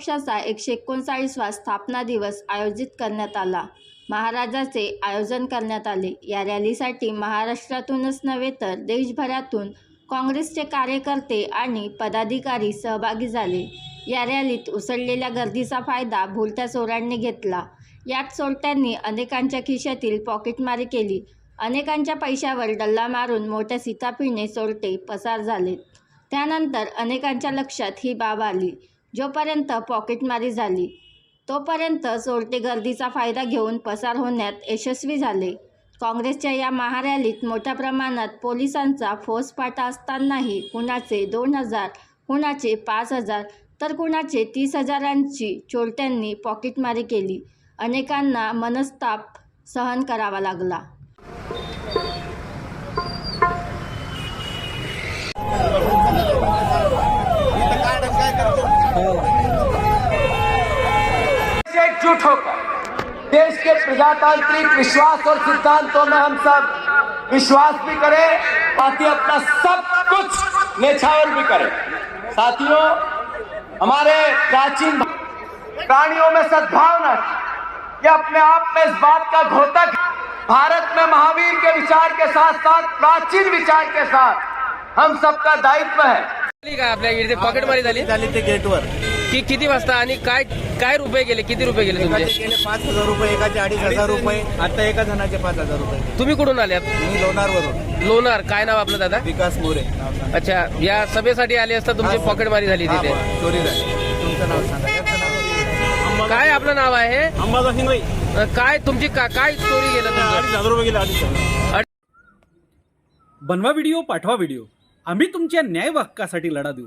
पक्षाचा एकशे एकोणचाळीसवा स्थापना दिवस आयोजित करण्यात आला. महाराजाचे आयोजन करण्यात आले. या रॅलीसाठी महाराष्ट्रातूनच नव्हे तर देशभरातून काँग्रेसचे कार्यकर्ते आणि पदाधिकारी सहभागी झाले. या रॅलीत उसळलेल्या गर्दीचा फायदा भुलत्या चोरांनी घेतला. यात चोरट्यांनी अनेकांच्या खिशातील पॉकेटमारी केली. अनेकांच्या पैशावर डल्ला मारून मोठ्या सीताफीने चोरटे पसार झालेत त्यानंतर अनेकांच्या लक्षात ही बाब आली. जोपर्यंत पॉकेटमारी झाली तोपर्यंत चोरटे गर्दीचा फायदा घेऊन पसार होण्यात यशस्वी झाले. काँग्रेसच्या या महारॅलीत मोठ्या प्रमाणात पोलिसांचा फौजफाटा असतानाही कुणाचे दोन हजार कुणाचे पाच हजार तर कुणाचे तीस हजारांची चोरट्यांनी पॉकेटमारी केली. अनेकांना मनस्ताप सहन करावा लागला. एकजुट होकर देश के प्रजातांत्रिक विश्वास और सिद्धांतों में हम सब विश्वास भी करें साथ ही अपना सब कुछ नेछावर भी करें साथियों हमारे प्राचीन प्राणियों में सद्भावना। ये अपने आप में इस बात का घोतक है। भारत में महावीर के विचार के साथ साथ प्राचीन विचार के साथ हम सबका दायित्व है आपल्या इथे पॉकेटमारी झाली झाली ते गेटवर की किती वाजता आणि काय काय रुपये गेले? किती रुपये गेले एकाचे तुमचे गेले पाच हजार रुपये एकाचे अडीच हजार रुपये. आता एका जणाचे पाच हजार रुपये. तुम्ही कुठून आल्यात मी लोणारवरून. लोणार. काय नाव आपलं दादा? विकास मोरे. नाव सांगा. अच्छा या सभेसाठी आले असता तुमची हा, पॉकेटमारी झाली हा, तिथे. चोरी झाली. तुमचं नाव सांगा याचं नाव काय आपलं नाव आहे? अंबादास शिंगळे अ, काय तुमची का काय चोरी गेलं तुमचं? अडीच हजार रुपये गेले अडीच हजार. बनवा व्हिडिओ पाठवा व्हिडिओ. आम्ही तुमच्या न्याय हक्कासाठी लढा देऊ.